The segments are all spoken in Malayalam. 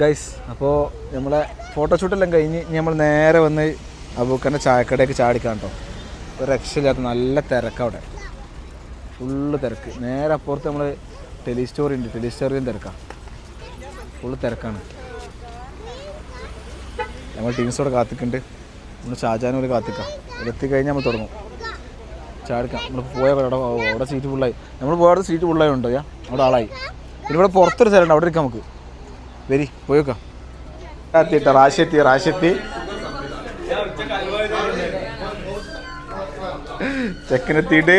ഗൈസ് അപ്പോൾ നമ്മളെ ഫോട്ടോഷൂട്ടെല്ലാം കഴിഞ്ഞ് ഇനി നമ്മൾ നേരെ വന്ന് അബൂക്കന്റെ ചായക്കടയൊക്കെ ചാടിക്കാൻ കേട്ടോ ഒരു രക്ഷയില്ലാത്ത നല്ല തിരക്ക് അവിടെ. ഫുള്ള് തിരക്ക്. നേരെ അപ്പുറത്ത് നമ്മൾ ടെലിസ്റ്റോറി ഉണ്ട്. ടെലിസ്റ്റോറിയും തിരക്കാണ് ഫുള്ള് തിരക്കാണ്. നമ്മൾ ടീംസോടെ കാത്തിക്കുന്നുണ്ട്. നമ്മൾ ഷാജാനും കൂടി കാത്തിക്കാം. എത്തിക്കഴിഞ്ഞാൽ നമ്മൾ തുടങ്ങും. ചാടിക്കാം. നമ്മൾ പോയ അവിടെ അവിടെ സീറ്റ് ഫുള്ളായി നമ്മൾ പോയ സീറ്റ് ഫുള്ളായി ഉണ്ടോ? അവിടെ ആളായി. ഇവിടെ പുറത്തൊരു സ്ഥലമുണ്ട്. അവിടെ ഇരിക്കാം നമുക്ക്. വരി പോയേക്കാം. റാശത്തി റാശെത്തി റാശെത്തി ചെക്കനെത്തിയിട്ട്.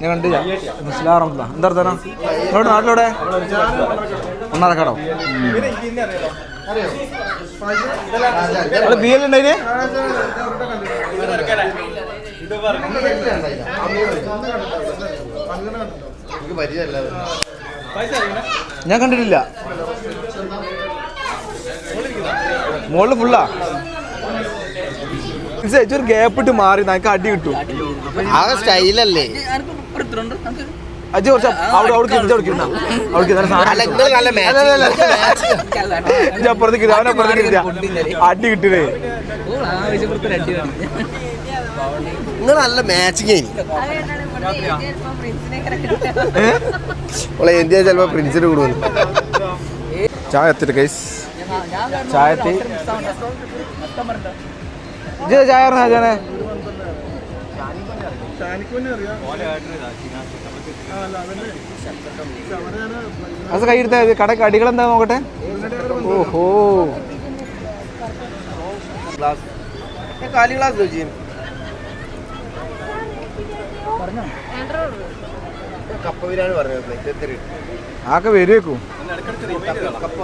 ഞാൻ കണ്ടില്ല മനസ്സിലാറല്ല എന്താ അർത്ഥം നിങ്ങളുടെ നാട്ടിലൂടെ ബി എൽ ഉണ്ടായിന് ഞാൻ കണ്ടിട്ടില്ല. മുകളിൽ ഫുള്ളാ ഒരു ഗ്യാപ്പ് ഇട്ട് മാറി നമുക്ക് അടി കിട്ടും. ആ സ്റ്റൈലല്ലേ? അജി കുറച്ച് അവിടെ അവിടെ. അടി കിട്ടില്ലേ നിങ്ങൾ നല്ല മാച്ചിങ് ആയി? ഓളെ ഇന്ത്യ പ്രിൻസിന് കൂടുതൽ ചായ എത്തിട്ട് കൈസ് ചായ ചായ പറഞ്ഞ അത് കൈയെടുത്ത കടക്ക് നോക്കട്ടെ? ഓഹോ. കാലി ഗ്ലാസ് ചോദിച്ചു കപ്പ ബിരിയാണി പറഞ്ഞത് പ്ലേറ്റ് എത്ര ആക്കെ വരുവേക്കും കപ്പ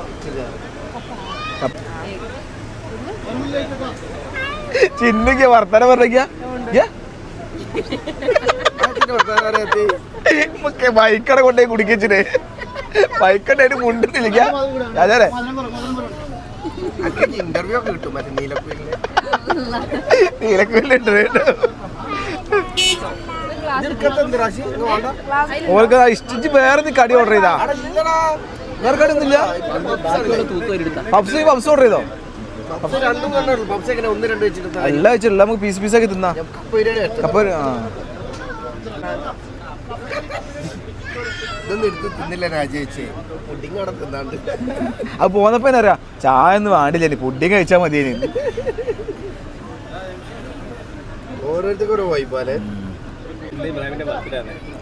ചിന്നയ്ക്ക് വർത്തനം പറഞ്ഞ ബൈക്കട കൊണ്ടേ കുടിക്കിച്ചിട്ട് ബൈക്കണ്ടായിട്ട് മുണ്ടിട്ടില്ല അതെ ഇന്റർവ്യൂ ഒക്കെ കിട്ടും മറ്റേ നീലക്കുയിലിന് നീലക്കുള്ളിണ്ട് ഓർക്ക് ഇഷ്ടിച്ച് വേറെ നീ കടി ഓർഡർ ചെയ്താ. വേറെ കടി ഒന്നുമില്ല പപ്സ് പബ്സ് ഓർഡർ ചെയ്തോ? എല്ലാം വെച്ചില്ല നമുക്ക് പീസ് പീസാക്കി തിന്നാ. കപ്പ അത് പോന്നപ്പോ എന്നാ അറിയാ ചായ ഒന്നും വേണ്ടില്ല പുഡിങ് കഴിച്ചാ മതി ഓരോരുത്തർക്കും ഓരോ വൈബാലേ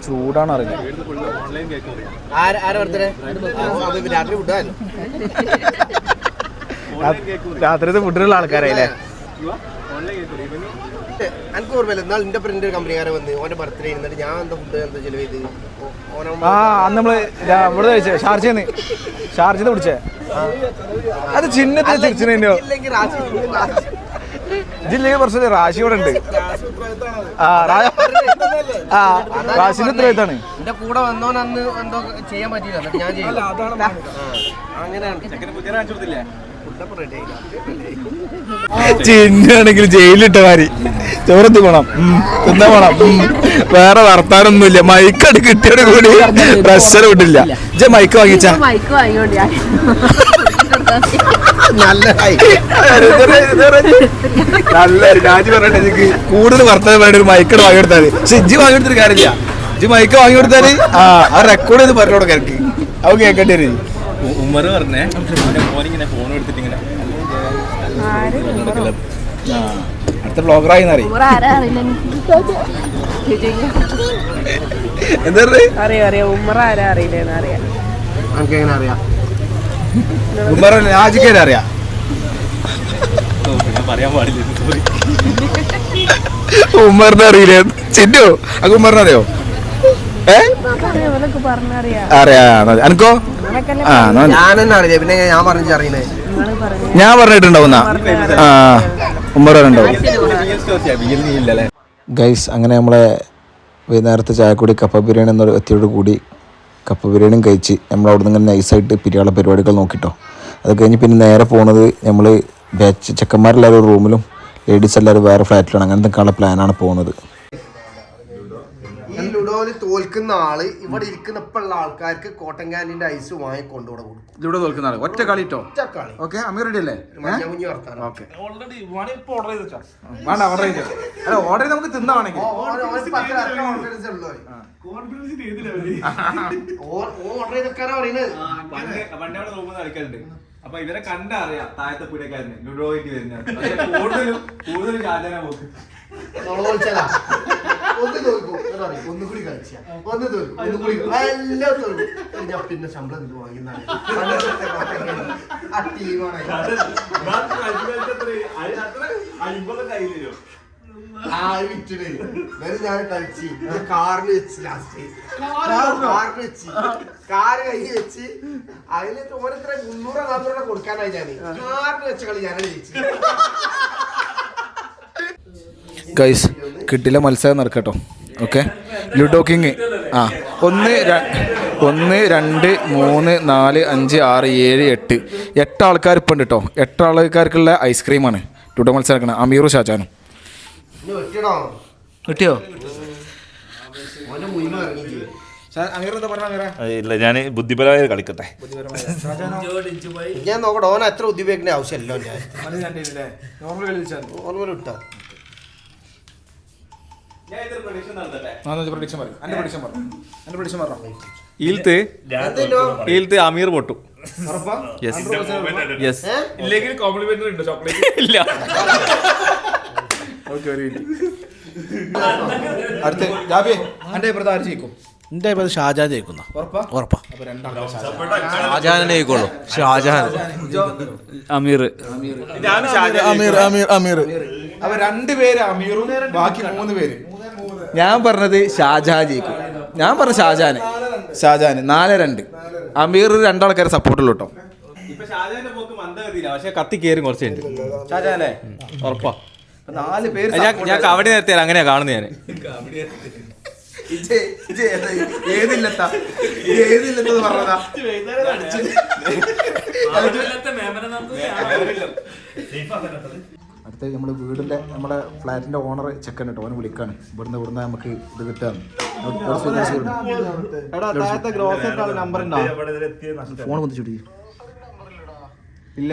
ചൂടാണ് അറിയില്ല ഫുഡിലുള്ള രാത്രിത്തെ ഫുഡിനുള്ള ആൾക്കാരായില്ലേ എനിക്ക് ഓർമ്മയില്ല എന്നാൽ എന്റെ ഫ്രണ്ട് ഒരു കമ്പനിക്കാരെ വന്ന് ഓന്റെ ബർത്ത്ഡേ ഇരുന്നിട്ട് ഞാൻ എന്താ ഫുഡ് എന്താ ചെലവ് ചെയ്ത്? ആ അന്ന് നമ്മൾ ഇവിടെ കഴിച്ചേ ഷാർജന്ന് ഷാർജന്ന് പിടിച്ചേ അത് ചിഹ്നത്തിൽ തിരിച്ചു ജില്ലയിൽ കുറച്ച് റാശി ഇവിടെ ഉണ്ട്. ആ ആ റാശിന്റെ ഉത്തരവാദിത്താണ് എന്റെ കൂടെ വന്നോൻ അന്ന് എന്തോ ചെയ്യാൻ പറ്റിയില്ല എന്നിട്ട് ഞാൻ ചെയ്തു. ചിന്നാണെങ്കിൽ ജയിലിട്ട മാതിരി. ചോറത്ത് പോണം. തിന്നാ പോണം. വേറെ വർത്താനൊന്നുമില്ല. അടി കിട്ടിയോട് കൂടി പ്രഷർ വിട്ടില്ല ഇജ്ജ മൈക്ക് വാങ്ങിച്ച. മൈക്ക് വാങ്ങിയോണ്ടിയാ നല്ല നല്ല രാജി പറഞ്ഞിട്ട് എനിക്ക് കൂടുതൽ വർത്തമാനം പറഞ്ഞ ഒരു മൈക്കട് വാങ്ങിയെടുത്താൽ പക്ഷെ ഇജ്ജി വാങ്ങിയെടുത്തൊരു കാര്യമില്ല. ഇജ്ജി മൈക്ക് വാങ്ങിയെടുത്താൽ ആ ആ റെക്കോർഡ് ചെയ്ത് പറഞ്ഞോട് കിടക്ക് അവ കേൾക്കേണ്ടി വരും. ഉമ്മർ പറഞ്ഞേ. മോനിങ്ങനെ ഫോൺ എടുത്തിട്ട് ഇങ്ങനെ ആ, അടുത്ത ബ്ലോഗറായി അറിയില്ല എന്താ? അറിയാം അറിയാം. ഉമ്മറ ആരാ അറിയില്ലെന്ന് അറിയാം. അനക്ക് എങ്ങനെ അറിയാം? ഉമ്മർ അറിയാം? സോറി ഉമ്മറിനെ അറിയില്ലേ? ചിന്നു അങ്ങ് ഉമ്മറിനെ അറിയോ? ഏ? അറിയാം അനക്കോ? ആ പിന്നെ ഞാൻ പറഞ്ഞു അറിയുന്നേ നിങ്ങൾ പറഞ്ഞു. ഞാൻ പറഞ്ഞിട്ടുണ്ടാവുന്ന ആ ഉമ്മർ ഗൈസ് അങ്ങനെ നമ്മളെ വൈകുന്നേരത്തെ ചായക്കൂടി കപ്പ ബിരിയാണി എന്നൊരു വ്യക്തിയോട് കൂടി കപ്പ ബിരിയാണിയും കഴിച്ച് നമ്മൾ അവിടെ നിന്ന് നൈസായിട്ട് പിരിയാളെ പരിപാടികൾ നോക്കിട്ടോ. അത് കഴിഞ്ഞ് പിന്നെ നേരെ പോണത് നമ്മൾ ബാച്ച് ചെക്കന്മാരെല്ലാവരും റൂമിലും ലേഡീസ് എല്ലാവരും വേറെ ഫ്ലാറ്റിലാണ് അങ്ങനത്തെ ഉള്ള പ്ലാനാണ് പോകുന്നത് ലുഡോയിൽ തോൽക്കുന്ന ആൾ ഇവിടെ ഇരിക്കുന്ന ഇപ്പൊ ഉള്ള ആൾക്കാർക്ക് കോട്ടൻ ക്യാൻഡിന്റെ ഐസ് വാങ്ങി കൊണ്ടുവിടെ കൊടുക്കും. ഇവിടെ തോൽക്കുന്ന ആൾ. ഒറ്റ കളിട്ടോ കളി. ഓക്കെ അമീർ റെഡി അല്ലേ? മഞ്ഞ കുഞ്ഞു വർത്താനം. ഓക്കെ. ഓൾറെഡി ഇപ്പൊ ഓർഡർ ചെയ്ത് വെച്ചാ? വേണ്ട ഓർഡർ ചെയ്ത് അല്ല ഓർഡർ ചെയ്ത് നമുക്ക് തിന്നാണെങ്കിൽ കോൺഫിഡൻസ് ഓർഡർ പറയുന്നത്. നോക്കുന്ന അപ്പൊ ഇവരെ കണ്ടറിയാം താഴത്തെ പുരക്കാരന് ലുഡോയിട്ട് വരുന്നത് പക്ഷെ കൂടുതലും കൂടുതലും രാജാന പോക്ക് തൊളവൊളിച്ചതാ. ഒന്ന് തോൽക്കും. എന്നിട്ട് പറയും, ഒന്നും കൂടി കളിച്ചാ. ഒന്ന് തോൽക്കും ഒന്ന് കൂടി എല്ലാം തോൽക്കും. ഞാൻ പിന്നെ ശമ്പളം ഇത് വാങ്ങുന്നതാണ് ആ ടീമാണ് ആ വിറ്റിട്ട് ഞാൻ കളിച്ച്. കാറിൽ കാറിന് വെച്ച് ലാസ്റ്റ് കാറിന് വെച്ച്. കാറ് കൈ വെച്ച്. അതിന് ഓരോരുത്തരെ മുന്നൂറോ നാന്നൂറോ കൊടുക്കാനായി ഞാൻ കാറിന് വെച്ച കളി ഞാനാണ് ജയിച്ചു ഗൈസ് കിട്ടില്ല മത്സരം നടക്കട്ടോ. ഓക്കെ ലുഡോ കിങ് ആ. ഒന്ന് ഒന്ന് രണ്ട് മൂന്ന് നാല് അഞ്ച് ആറ് ഏഴ് എട്ട്. എട്ട് ആൾക്കാർ ഇപ്പം ഉണ്ട് കേട്ടോ എട്ട് ആൾക്കാർക്കുള്ള ഐസ്ക്രീമാണ് ലുഡോ മത്സരം നടക്കണം അമീറും ഷാജാനും. കിട്ടിയോ ഇല്ല ഞാൻ ബുദ്ധിപരമായ കളിക്കട്ടെ. ഞാൻ നോക്കട്ടെ ഓന അത്ര ബുദ്ധിപയോഗിക്കേണ്ട ആവശ്യമല്ലോ ഞാൻ. നോർമൽ ഇട്ടാ. പ്രൊഡിക്ഷൻ നടത്തട്ടെ? പ്രൊഡിക്ഷൻ പറയും. പ്രഡിക്ഷൻ പറഞ്ഞു എന്റെ പ്രഡിക്ഷൻ പറഞ്ഞു ഈൽത്ത് എന്തല്ലോ ഈൽത്ത് അമീർ പൊട്ടു. യെസ്? ഇല്ലെങ്കിൽ കോംപ്ലിമെന്ററി ഉണ്ട്? ചോക്ലേറ്റ് ഇല്ല. ഓക്കെ ഒരു അടുത്ത്. ജാബിയെ എന്റെ അഭിപ്രായം ആര് ജയിക്കും? എന്റെ അഭിപ്രായം ഷാജാൻ ജയിക്കുന്ന. ഉറപ്പാ? ഷാജാനെ ജയിക്കുള്ളൂ. ഷാജാൻ അമീർ. അമീർ. അമീർ അമീർ അപ്പൊ രണ്ടുപേര് അമീറും ബാക്കി മൂന്ന് പേര്. ഞാൻ പറഞ്ഞത് ഷാജാജിക്ക് ജയിക്കും ഞാൻ പറഞ്ഞ ഷാജാന് ഷാജാന് നാല് രണ്ട്. അമീർ രണ്ടാൾക്കാരെ സപ്പോർട്ടുള്ളൂ കേട്ടോ ഇപ്പൊ ഷാജാന്റെ പോക്ക് മന്ദഗതിയില്ല പക്ഷെ കത്തി കയറും കുറച്ച് ഷാജാനെ ഉറപ്പാ. നാല് പേര് ഞാൻ കവടി കബഡി നിർത്തിയാൽ അങ്ങനെയാ കാണുന്നത് ഞാൻ. ഏതില്ലത്താ? ഏതില്ലത്തത് പറഞ്ഞതാ? അടുത്ത നമ്മൾ വീടിന്റെ നമ്മുടെ ഫ്ലാറ്റിന്റെ ഓണർ ചെക്കൻ കേട്ടോ അവന് വിളിക്കാണ്. ഇവിടുന്ന് ഇവിടുന്ന് നമുക്ക് ഇത് കിട്ടാണ് നമ്പർ ഫോൺ ചുടി. ഇല്ല.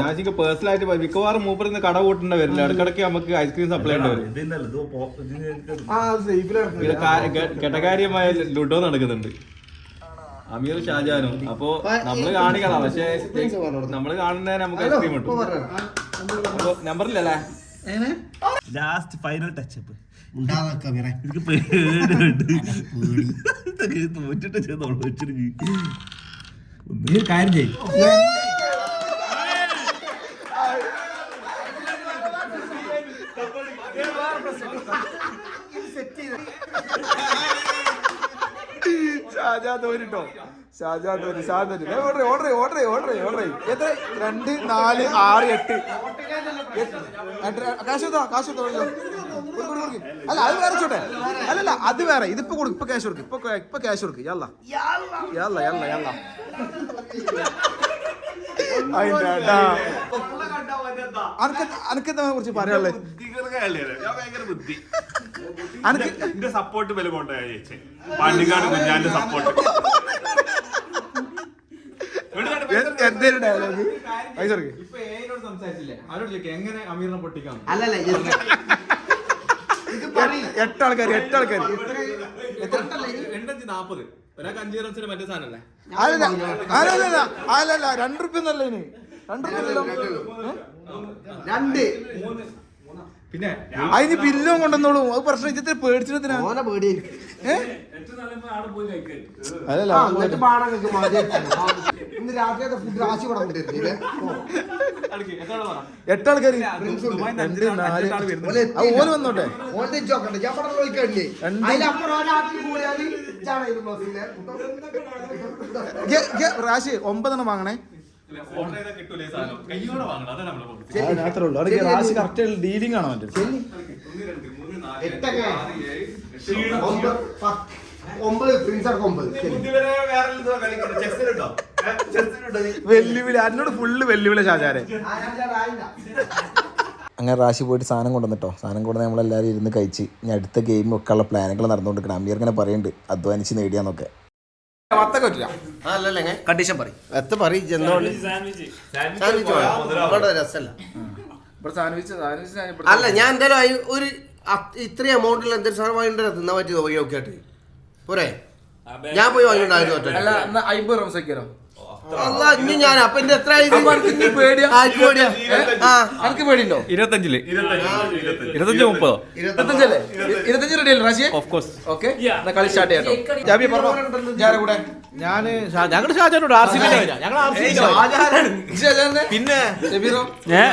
ഞാൻ പേഴ്സണൽ ആയിട്ട് മിക്കവാറും മൂപ്പർ ഇന്ന് കട കൂട്ടേണ്ട വരില്ല. ഇടക്കിടക്ക് നമുക്ക് ഐസ്ക്രീം സപ്ലൈ ഉണ്ടാവും കെട്ടകാര്യമായ ലുഡോ നടക്കുന്നുണ്ട്. അമീർ ഷാജാനും അപ്പോ നമ്മൾ കാണിക്കണം. പക്ഷേ നമ്മൾ കാണുന്ന നമുക്ക് ഐസ്ക്രീം കിട്ടും അപ്പൊ നമ്പറില്ലല്ലേ ലാസ്റ്റ് ഫൈനൽ ടച്ചപ്പ് എനിക്ക് പേടിയുണ്ട്. ഇതൊക്കെ തോറ്റിട്ട് ചെയ്തോളൂ വെച്ചിട്ട് നീ കാര്യം ചെയ്യും. ഷാജാ തോരിട്ടോ ഷാജാ തോരി ഷാജാ order order order order order എത്ര? രണ്ട് നാല് ആറ് എട്ട്. കാശ് കൊടുത്തോ കാശ് കൊടുത്തോ. അല്ല അത് വേറെ ചോട്ടെ. അല്ലല്ല അത് വേറെ. ഇതിപ്പോ കൊടുക്കും ഇപ്പൊ ക്യാഷ് കൊടുക്കും. ഇപ്പൊ ഇപ്പൊ ക്യാഷ് കൊടുക്കും. യല്ല. യല്ല യല്ല യല്ല. അതിന്റെ അനക്കെന്താ കുറിച്ച് പറയാനുള്ളത്? എന്റെ സപ്പോർട്ട് വില കൊണ്ടാ ചേച്ചി പാണ്ടിക്കാട് കുഞ്ഞാന്റെ സപ്പോർട്ട് എന്തേലും ഡയലോഗ് പൈസ കൊടുക്ക്. ഇപ്പൊ ഏനോട് സംസാരിച്ചില്ലേ? എങ്ങനെ അമീറിനെ പൊട്ടിക്കാം? അല്ലല്ല എട്ട് ആൾക്കാർ എട്ട് ആൾക്കാർ എണ്ണഞ്ച് നാപ്പത്. ഒരാൾക്ക് അഞ്ച് മറ്റേ സാധനല്ലേ? അല്ലല്ല അല്ലല്ല രണ്ട് റുപ്യ രണ്ട്. പിന്നെ അതിന് ബില്ലും കൊണ്ടുവന്നോളൂ. അത് പ്രശ്നം ഇച്ചിരി പേടിച്ചിടത്തിനാ ഓനെ എന്നിട്ട് ഇന്ന് രാത്രിയത്തെ ഫുഡ് രാശി കൂടെ രണ്ട് നാല്. ഓൽ വന്നോട്ടെ. ഓന്റെ ചോക്കണ്ട ഞാൻ പറഞ്ഞ ചോദിക്കണ്ടേ. അതിലപ്പുറം റാശി ഒമ്പതെണ്ണം വാങ്ങണേ. മാത്രമേ ഉള്ളൂ. അവിടെ റാശി കറക്റ്റ് ഡീലിംഗ് ആണോ ഒമ്പത് പ്രിൻസ് ഒമ്പത്. വെല്ലുവിളി. എന്നോട് ഫുള്ള് വെല്ലുവിളി ഷാജാരെ. അങ്ങനെ റാശി പോയിട്ട് സാധനം കൊണ്ടുവന്നിട്ടോ സാധനം കൊണ്ടുവന്ന് നമ്മളെല്ലാവരും ഇരുന്ന് കഴിച്ച്. ഇനി അടുത്ത ഗെയിം വെക്കാനുള്ള പ്ലാനുകൾ നടന്നുകൊണ്ടിരിക്കണം. അമീർ ഇങ്ങനെ പറയുന്നുണ്ട് അധ്വാനിച്ച് നേടിയാന്നൊക്കെ. കണ്ടീഷൻ പറയും. എത്ര പറയും. ഇവിടെ രസമല്ല അല്ല ഞാൻ എന്തായാലും അയി- ഒരു അത് ഇത്രയും എമൗണ്ടിൽ എന്തൊരു സാധനം വാങ്ങിയിട്ട് തിന്നാൻ പറ്റിയത് നോക്കി നോക്കിയാട്ട് പോരെ. ഞാൻ പോയി വാങ്ങിയിട്ടുണ്ടായിരുന്നു ഒറ്റ അമ്പത് റംസ് വെക്കാനോ അല്ല ഇനി ഞാൻ അപ്പൊ എന്റെ എത്ര? ആർക്ക് പേടിയുണ്ടോ? ഇരുപത്തഞ്ചിൽ. ഇരുപത്തഞ്ച്. മുപ്പതോ? ഇരുപത്തഞ്ചല്ലേ? ഇരുപത്തഞ്ച്. റെഡി അല്ലേ റാശി ഓഫ് കോഴ്സ് ഓക്കെ കളി സ്റ്റാർട്ട് ചെയ്യാം ജാബി പറഞ്ഞോ. ഞാൻ കൂടെ. ഞാൻ ഞങ്ങളുടെ ഷാജാനോട് ആർ സി ഞങ്ങൾ ആർ സി ഷാജാനെ? പിന്നെ ഷബീറോ? ഞാൻ?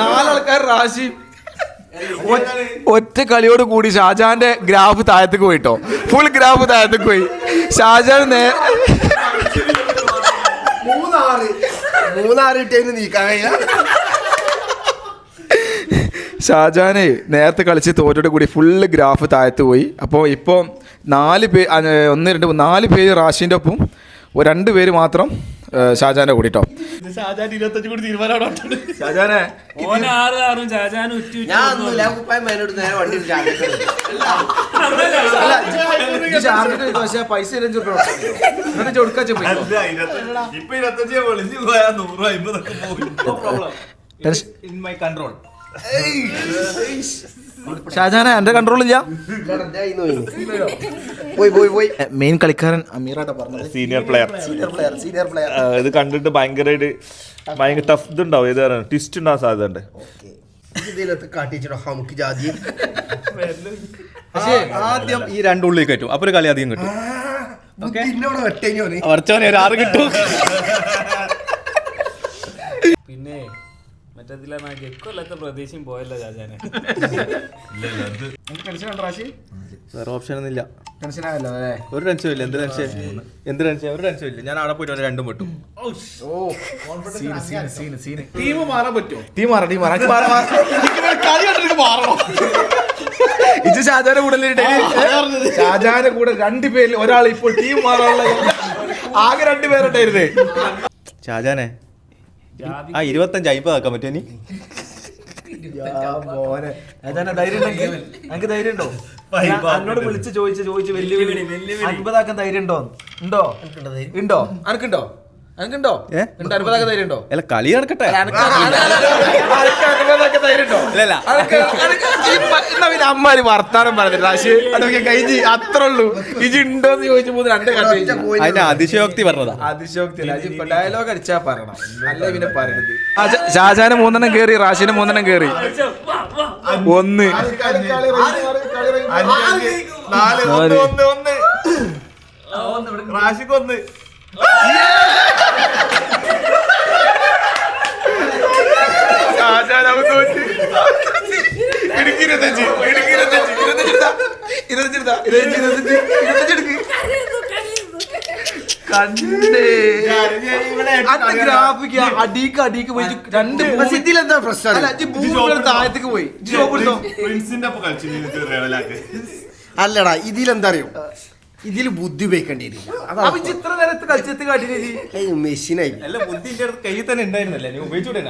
നാലാൾക്കാർ റാശി ഒറ്റ കളിയോട് കൂടി ഷാജാന്റെ ഗ്രാഫ് താഴത്തേക്ക് പോയിട്ടോ. ഫുൾ ഗ്രാഫ് താഴത്തേക്ക് പോയി. ഷാജാൻ നേ മൂന്നാറ്. നീക്കാൻ ഷാജാനെ നേരത്തെ കളിച്ച് തോറ്റോട് കൂടി ഫുള്ള് ഗ്രാഫ് താഴത്ത് പോയി. അപ്പോൾ ഇപ്പോൾ നാല് പേ ആ, ഒന്ന് രണ്ട് നാല് പേര് റാഷിന്റെ ഒപ്പം. രണ്ട് പേര് മാത്രം ഏ, ഷാജാന്റെ കൂടിട്ടോ. ഷാജാൻ ഇരുപത്തഞ്ച് കൂടി ഷാജാനെ ഓന ആറ് ആറും ചാചാനും ഉറ്റി ഞാൻ ഒന്നുമില്ല കുപ്പായം മേലോട്ട് നേരെ വണ്ടി പക്ഷേ പൈസ ഇപ്പൊ ഇരുപത്തഞ്ച് നൂറ് അമ്പതൊക്കെ പോകും ഇൻ മൈ കൺട്രോൾ ഷാജാനെ എന്റെ കൺട്രോളില്ല പോയി പോയി പോയി. മെയിൻ കളിക്കാരൻ അമീറാട്ട പറഞ്ഞത്. Senior player senior player senior player ഇത് കണ്ടിട്ട് ഭയങ്കരമായിട്ട് ഭയങ്കര ടഫ് ഇതുണ്ടാവും. ഏത് ട്വിസ്റ്റ് ഉണ്ടാവാൻ സാധ്യത ഉണ്ട് ഇതിലൊക്കെ കാട്ടിച്ചിടോ നമുക്ക് ജാതി. പക്ഷേ ആദ്യം ഈ രണ്ടുള്ളിൽ കയറ്റും. അപ്പൊ ഒരു കളി അധികം കിട്ടും. ഒരു ആറ് കിട്ടും. പിന്നെ മറ്റേതിലെ എക്കൊല്ലത്തെ പ്രതീക്ഷയും പോയല്ലോ ചാചാനെ വേറെ ഓപ്ഷൻ ഒന്നും ഇല്ല. ടെൻഷനായല്ലോ അല്ലേ? ഒരു ടെൻഷനും ഇല്ല. എന്ത് ടെൻഷൻ എന്ത് ടെൻഷൻ ഒരു ടെൻഷനും ഇല്ല. ഞാൻ അവിടെ പോയിട്ട് അവനെ രണ്ടും വിട്ടു ടീം മാറാൻ പറ്റുമോ? ടീം മാറാം ടീം മാറാം. മാറാം കളി കണ്ടിട്ട് മാറണോ? ഇത് ഷാജാന്റെ കൂടെ ഷാജാന്റെ കൂടെ രണ്ട് പേരിൽ ഒരാൾ ഇപ്പോൾ ടീം മാറാനുള്ള ആകെ രണ്ടുപേരുണ്ടായിരുന്നേ ഷാജാനെ ആ ഇരുപത്തഞ്ച് അയ്പത് ആക്കാൻ പറ്റുമോ ഇനി? മോനെ. ഷാജാനെ ധൈര്യം ഉണ്ടെങ്കിൽ എനിക്ക് ധൈര്യം ഉണ്ടോ? ഞാൻ എന്നോട് വിളിച്ച് ചോദിച്ച് ചോദിച്ച് വെല്ലുവിളി അൻപതാക്കാൻ ധൈര്യം ഉണ്ടോ? ഉണ്ടോ? ഉണ്ടോ? അനക്കുണ്ടോ? അനക്കുണ്ടോ? ഏ? ഉണ്ടോ അൻപതാക്കാൻ ധൈര്യം ഉണ്ടോ അല്ല കളി നടക്കട്ടെ. ഉണ്ടോ എന്നാ അമ്മാര് വർത്താനം പറഞ്ഞിട്ട് റാശി അതൊക്കെ കഴിഞ്ഞ് അത്ര ഉള്ളൂ. ഇജ് ഉണ്ടോന്ന് ചോദിച്ചപ്പോ രണ്ട് അതിന്റെ അതിശയോക്തി പറഞ്ഞതാ. അതിശയോക്തി ഡയലോഗ് അടിച്ചാ പറയണം. അല്ല പിന്നെ പറയുന്നത് ഷാജാന് മൂന്നെണ്ണം കേറി റാഷിന് മൂന്നെണ്ണം കേറി. ഒന്ന്. നാല്. ഒന്ന് ഒന്ന് ഒന്ന്. റാഷിക്ക് ഒന്ന്. ഗ്രാഫിക്ക് അടിക്ക് അടിക്ക് പോയി രണ്ട് പ്രശ്നം താഴത്തേക്ക് പോയി ജോബ് അല്ലടാ ഇതിലെന്താ അറിയോ ഇതിൽ ബുദ്ധി ഉപയോഗിക്കേണ്ടി വരില്ല അപ്പൊ ഇജ്ജ് ഇത്ര നേരത്തെ കളിച്ചെത്തി കാട്ടിനെ അതാണ് മെഷീനായി അല്ല ബുദ്ധി എന്റെ അടുത്ത് കയ്യിൽ തന്നെ ഉണ്ടായിരുന്നല്ലേ? നീ ഉപയോഗിച്ചൂടെ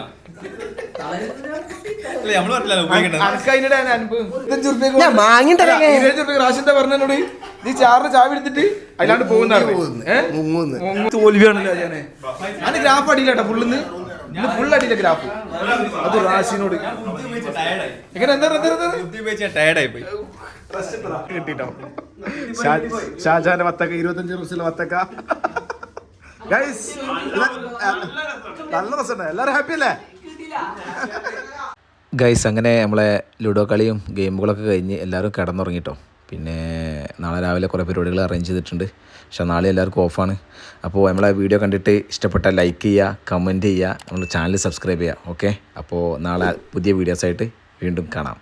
റാഷിന്റെ പറഞ്ഞോട് ചാറിന് ചാവി എടുത്തിട്ട് അല്ലാണ്ട് പോകുന്ന. മുങ്ങൂന്ന്. തോൽവിയാണല്ലോ ഞാൻ ഗ്രാഫ് അടിയില്ല ഫുള്ളിന്ന് ഇന്ന്. ഫുൾ അടിയില്ല ഗ്രാഫ്. അത് റാഷിനോട് എങ്ങനെ? എന്താ? ടയർഡായി പോയി. കിട്ടിട്ടോ. ഷാജാന്റെ വത്തക്ക ഇരുപത്തഞ്ച് റൂസിലെ വത്തക്ക. ഗൈസ് നല്ല രസമുണ്ട്. എല്ലാരും ഹാപ്പി അല്ലേ? ഗൈസ് അങ്ങനെ നമ്മളെ ലുഡോ കളിയും ഗെയിമുകളൊക്കെ കഴിഞ്ഞ് എല്ലാവരും കിടന്നുറങ്ങിട്ടോ. പിന്നെ നാളെ രാവിലെ കുറേ പരിപാടികൾ അറേഞ്ച് ചെയ്തിട്ടുണ്ട്. പക്ഷെ നാളെ എല്ലാവർക്കും ഓഫാണ് അപ്പോൾ നമ്മളെ വീഡിയോ കണ്ടിട്ട് ഇഷ്ടപ്പെട്ട ലൈക്ക് ചെയ്യുക കമന്റ് ചെയ്യുക നമ്മുടെ ചാനൽ സബ്സ്ക്രൈബ് ചെയ്യുക. ഓക്കെ അപ്പോൾ നാളെ പുതിയ വീഡിയോസായിട്ട് വീണ്ടും കാണാം.